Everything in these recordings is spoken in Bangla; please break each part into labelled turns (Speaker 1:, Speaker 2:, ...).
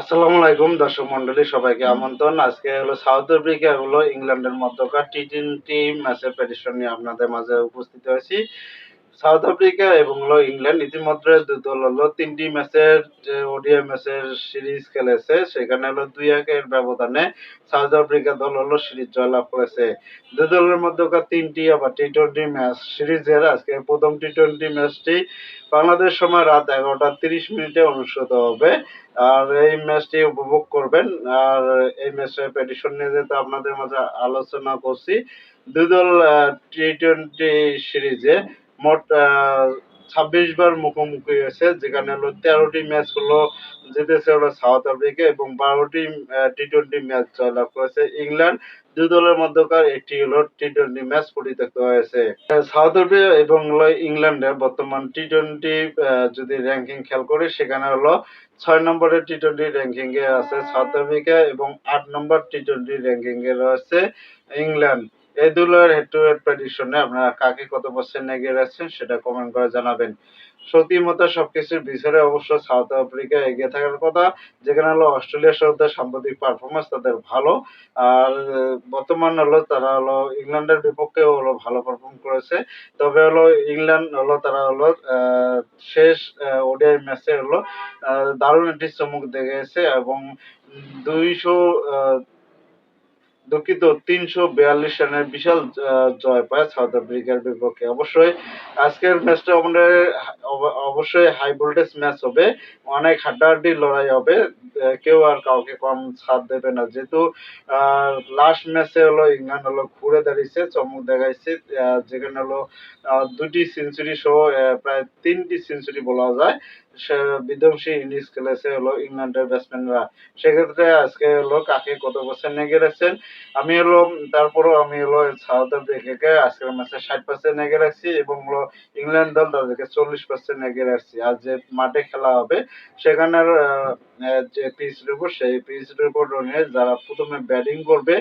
Speaker 1: আসসালামু আলাইকুম, দর্শক মন্ডলী সবাইকে আমন্ত্রণ। আজকে হলো সাউথ আফ্রিকা হলো ইংল্যান্ডের মধ্যকার টি টোয়েন্টি ম্যাচের প্রেডিকশন নিয়ে আপনাদের মাঝে উপস্থিত হয়েছি। সাউথ আফ্রিকা এবং হলো ইংল্যান্ড ইতিমধ্যে দুই দল হলো তিনটি ম্যাচের যে ওডিআই ম্যাচের সিরিজ খেলেছে, সেখানে হলো দুই একের ব্যবধানে সাউথ আফ্রিকা দল হলো সিরিজ জয়লাভ করেছে। দুই দলের মধ্যকার তিনটি আবার টি টোয়েন্টি ম্যাচ সিরিজের আজকে প্রথম টি টোয়েন্টি ম্যাচটি বাংলাদেশ সময় রাত এগারোটা তিরিশ মিনিটে অনুষ্ঠিত হবে। আর এই ম্যাচটি উপভোগ করবেন। আর এই ম্যাচের প্রেডিকশন নিয়ে যেহেতু আপনাদের মাঝে আলোচনা করছি দুই দল টি টোয়েন্টি সিরিজে মোট ছাব্বিশ বার মুখোমুখি হয়েছে, যেখানে হলো তেরোটি ম্যাচ হলো জিতেছে হলো সাউথ আফ্রিকা এবং বারোটি টি টোয়েন্টি ম্যাচ জয়লাভ করেছে ইংল্যান্ড। দুই দলের মধ্যকার একটি হলো টি টোয়েন্টি ম্যাচ পরিত্যক্ত হয়েছে। সাউথ আফ্রিকা এবং ইংল্যান্ডের বর্তমান টি টোয়েন্টি যদি র্যাঙ্কিং খেয়াল করি, সেখানে হলো ছয় নম্বরের টি টোয়েন্টি র্যাঙ্কিং এ আছে সাউথ আফ্রিকা এবং আট নম্বর টি টোয়েন্টি র্যাঙ্কিং এ রয়েছে ইংল্যান্ড। এই দুলোর হেড টু হেড প্রেডিকশনে আপনারা কাকে কত পার্সেন্ট এগিয়ে রাখছেন সেটা কমেন্ট করে জানাবেন। সত্যি মতো সবকিছুর বিচারে অবশ্য সাউথ আফ্রিকা এগিয়ে থাকার কথা, যেখানে হলো অস্ট্রেলিয়ার সাথে সাম্প্রতিক পারফরমেন্স তাদের ভালো, আর বর্তমান হলো তারা হলো ইংল্যান্ডের বিপক্ষে হলো ভালো পারফর্ম করেছে। তবে হলো ইংল্যান্ড হলো তারা হলো শেষ ওডিআই ম্যাচে হলো দারুণ একটি চমক দেখেছে এবং দুইশো দুঃখিত, তিনশো বিয়াল্লিশ রানের বিশাল জয় পায় সাউথ আফ্রিকার বিপক্ষে। অবশ্যই আজকের ম্যাচটা আমাদের অবশ্যই হাই ভোল্টেজ ম্যাচ হবে। অনেক হাড্ডাহাড্ডি লড়াই হবে। কেউ আর কাউকে কম ছাড় দেবে না। যেহেতু লাস্ট ম্যাচে হলো ইংল্যান্ড হলো ঘুরে দাঁড়িয়েছে, চমক দেখাইছে। যেখানে হলো দুটি সেঞ্চুরি সহ প্রায় তিনটি সেঞ্চুরি বলা যায়। বিধ্বংসী ইনিংস খেলেছে হলো ইংল্যান্ডের ব্যাটসম্যানরা সেক্ষেত্রে আজকে হলো কাকে কত পার্সেন্ট এগিয়ে রাখছেন আমি হলো, তারপরও আমি হলো সাউথ আফ্রিকাকে আজকের ম্যাচে ষাট পার্সেন্ট এগিয়ে রাখছি এবং হলো ইংল্যান্ড দল তাদেরকে চল্লিশ পার্সেন্ট এগিয়ে রাখছি। আর যে মাঠে খেলা হবে, সেখানের যে পিচের উপর সেই পিচের উপর নিয়ে যারা প্রথমে ব্যাটিং করবে,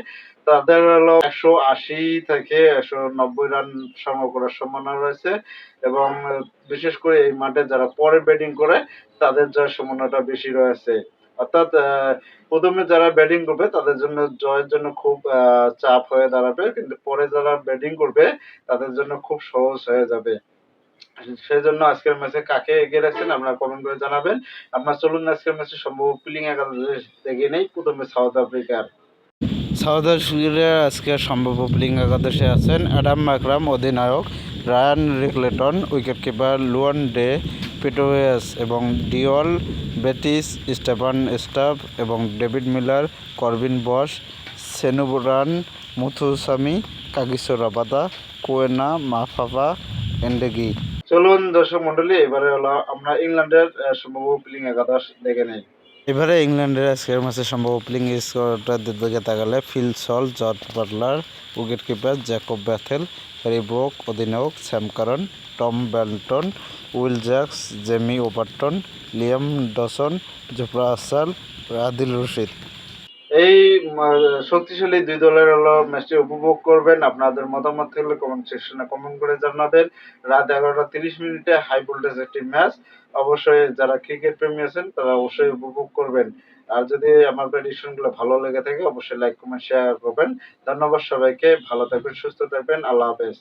Speaker 1: তাদের হলো একশো আশি থেকে একশো নব্বই রান সংগ্রহ করার সম্ভাবনা রয়েছে এবং বিশেষ করে এই মাঠে যারা পরে ব্যাটিং করে, তাদের জয়ের সম্ভাবনাটা বেশি রয়েছে। অর্থাৎ প্রথমে যারা ব্যাটিং করবে, তাদের জন্য, জয়ের জন্য খুব চাপ হয়ে দাঁড়াবে, কিন্তু পরে যারা ব্যাটিং করবে, তাদের জন্য খুব সহজ হয়ে যাবে। সেই জন্য আজকের ম্যাচে কাকে এগিয়ে রাখছেন, আপনারা কমেন্ট করে জানাবেন। আপনার চলুন আজকের ম্যাচে সম্ভব প্লিং একাদশ দেখে নেই, প্রথমে সাউথ আফ্রিকার।
Speaker 2: সাউথ আফ্রিকার আজকে সম্ভাব্য প্লিং একাদশে আছেন অ্যাডাম মাকরাম, অধিনায়ক। Ryan Rickelton wicketkeeper Lhuan dre Pretorius এবং ডিওল বেটিস স্টেফান স্টাফ এবং David Miller Corbin Bosch Senuran Muthusamy Kagiso Rabada Kwena Maphaka এন্ডেগি।
Speaker 1: চলুন দর্শক মন্ডলী এবারে হলো আমরা ইংল্যান্ডের সম্ভাব্য প্লিং একাদশ দেখে নেই।
Speaker 2: এবারে ইংল্যান্ডের আজকের ম্যাচে সম্ভব ওপেনিং স্কোরটার দিকে তাকালে Phil Salt George Buttler wicket keeper Jacob Bethell Harry Brook অধিনায়ক Sam Curran, Tom Banton, Will Jacks, Jamie Overton Liam Dawson, Jofra Archer, Adil Rashid.
Speaker 1: এই শক্তিশালী দুই দলের হলো ম্যাচটি উপভোগ করবেন। আপনাদের মতামত থাকলে কমেন্ট সেকশনে কমেন্ট করে জানাবেন। রাত এগারোটা তিরিশ মিনিটে হাই ভোল্টেজ একটি ম্যাচ। অবশ্যই যারা ক্রিকেট প্রেমী আছেন, তারা অবশ্যই উপভোগ করবেন। আর যদি আমার প্রেডিকশনগুলো ভালো লেগে থাকে, অবশ্যই লাইক কমেন্ট শেয়ার করবেন। ধন্যবাদ সবাইকে। ভালো থাকবেন, সুস্থ থাকবেন। আল্লাহ হাফেজ।